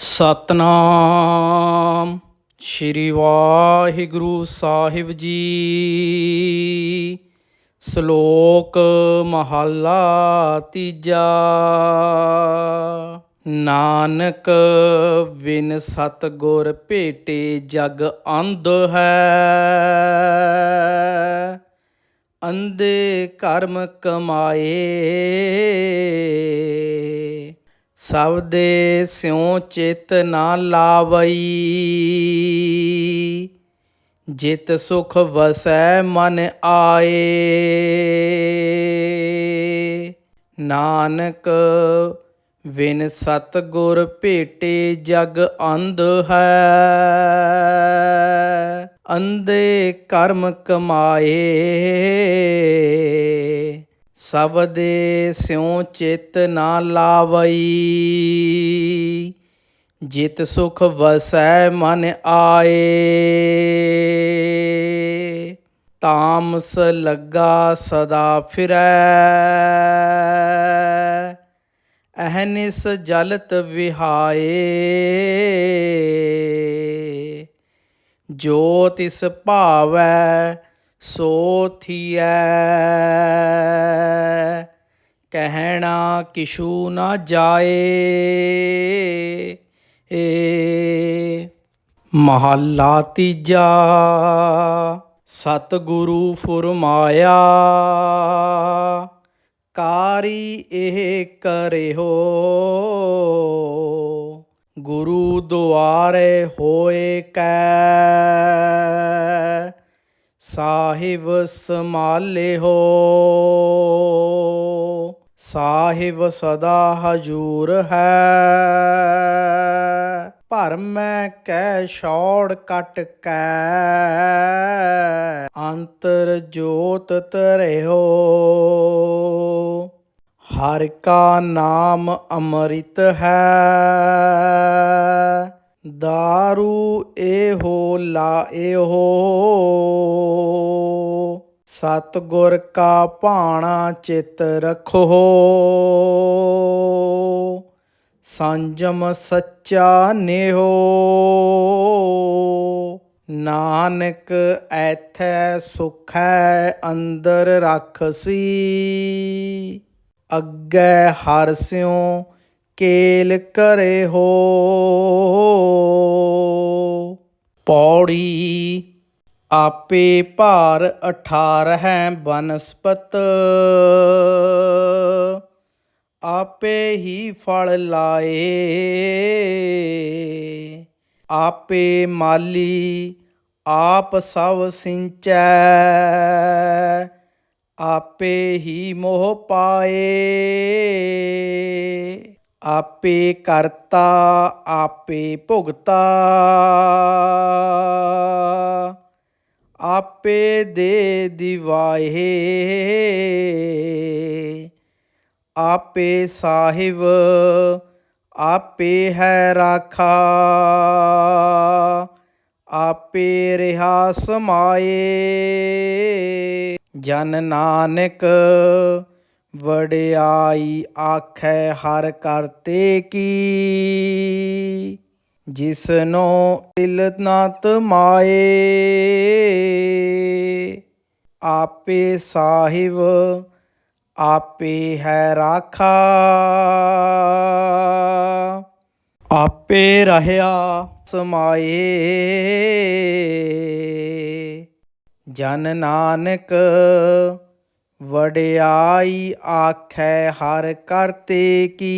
ਸਤਨਾਮ। ਸ਼੍ਰੀ ਵਾਹਿਗੁਰੂ ਸਾਹਿਬ ਜੀ। ਸ਼ਲੋਕ ਮਹੱਲਾ ਤੀਜਾ। ਨਾਨਕ ਵਿਨ ਸਤ ਗੁਰ ਭੇਟੇ ਜਗ ਅੰਧ ਹੈ। ਅੰਧੇ ਕਰਮ ਕਮਾਏ। ਸਭ ਦੇ ਸਿਉ ਚਿਤ ਨਾ ਲਾਵਈ। ਜਿਤ ਸੁਖ ਵਸੈ ਮਨ ਆਏ। ਨਾਨਕ ਵਿਨ ਸਤ ਗੁਰ ਭੇਟੇ ਜਗ ਅੰਧ ਹੈ। ਅੰਧੇ ਕਰਮ ਕਮਾਏ। ਸਭ ਦੇ ਸਿਉ ਚਿਤ ਨਾ ਲਾਵਈ। ਜਿਤ ਸੁਖ ਵਸੈ ਮਨ ਆਏ। ਤਾਮਸ ਲੱਗਾ ਸਦਾ ਫਿਰੈ। ਅਹਨਿਸ ਜਲਤ ਵਿਹਾਏ। ਜੋ ਤਿਸ ਭਾਵੈ ਸੋ ਥੀਐ। ਕਹਿਣਾ ਕਿਛੂ ਨਾ ਜਾਏ। ਏ ਮਹੱਲਾ ਤੀਜਾ, ਸਤਿਗੁਰੂ ਫੁਰਮਾਇਆ, ਕਾਰੀ ਇਹ ਕਰਿਓ ਗੁਰੂ ਦੁਆਰੇ ਹੋਏ ਕੈ, ਸਾਹਿਬ ਸੰਭਾਲਿਓ ਸਾਹਿਬ ਸਦਾ ਹਜੂਰ ਹੈ। ਭਰਮੈ ਕੈ ਛੋੜ ਕਟ ਕੈ ਅੰਤਰ ਜੋਤ ਤਰਿਓ ਹਰ ਕਾ ਨਾਮ ਅੰਮ੍ਰਿਤ ਹੈ। ਦਾਰੂ ਇਹੋ ਲਾਇਓ। ਸਤਿਗੁਰ ਕਾ ਭਾਣਾ ਚਿਤ ਰਖੋ। ਸੰਜਮ ਸੱਚਾ ਨਿਹੋ। ਨਾਨਕ ਐਥੈ ਸੁਖੈ ਅੰਦਰ ਰਖਸੀ। ਅੱਗੇ ਹਰ ਸਿਉ ਕੇਲ ਕਰੇ ਹੋ। ਪੌੜੀ ਆਪੇ ਭਾਰ 18 ਹੈ ਬਨਸਪਤ। ਆਪੇ ਹੀ ਫਲ ਲਾਏ। ਆਪੇ ਮਾਲੀ ਆਪ ਸਭ ਸਿੰਚੈ। ਆਪੇ ਹੀ ਮੋਹ ਪਾਏ। ਆਪੇ ਕਰਤਾ, ਆਪੇ ਭੁਗਤਾ। ਆਪੇ ਦੇ ਦਿਵਾਏ ਆਪੇ ਸਾਹਿਬ, ਆਪੇ ਹੈ ਰਾਖਾ। ਆਪੇ ਰਹਾ ਸਮਾਏ। ਜਨ ਨਾਨਕ ਵੜਿਆਈ ਆਖੈ ਹਰ ਕਰਤੇ ਕੀ। ਜਿਸਨੋ ਦਿਲ ਨਾ ਤਮਾਏ ਆਪੇ ਸਾਹਿਬ, ਆਪੇ ਹੈ ਰਾਖਾ। ਆਪੇ ਰਹਿਆ ਸਮਾਏ, ਜਨ ਨਾਨਕ ਵਡਿਆਈ ਆਖੈ ਹਰ ਕਰਤੇ ਕੀ।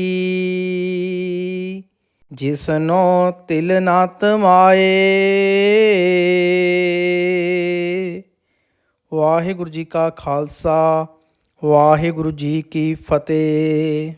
ਜਿਸਨੋ ਤਿਲ ਨਾ ਤਮਾਏ ਵਾਹਿਗੁਰੂ ਜੀ ਕਾ ਖਾਲਸਾ ਵਾਹਿਗੁਰੂ ਜੀ ਕੀ ਫਤਿਹ।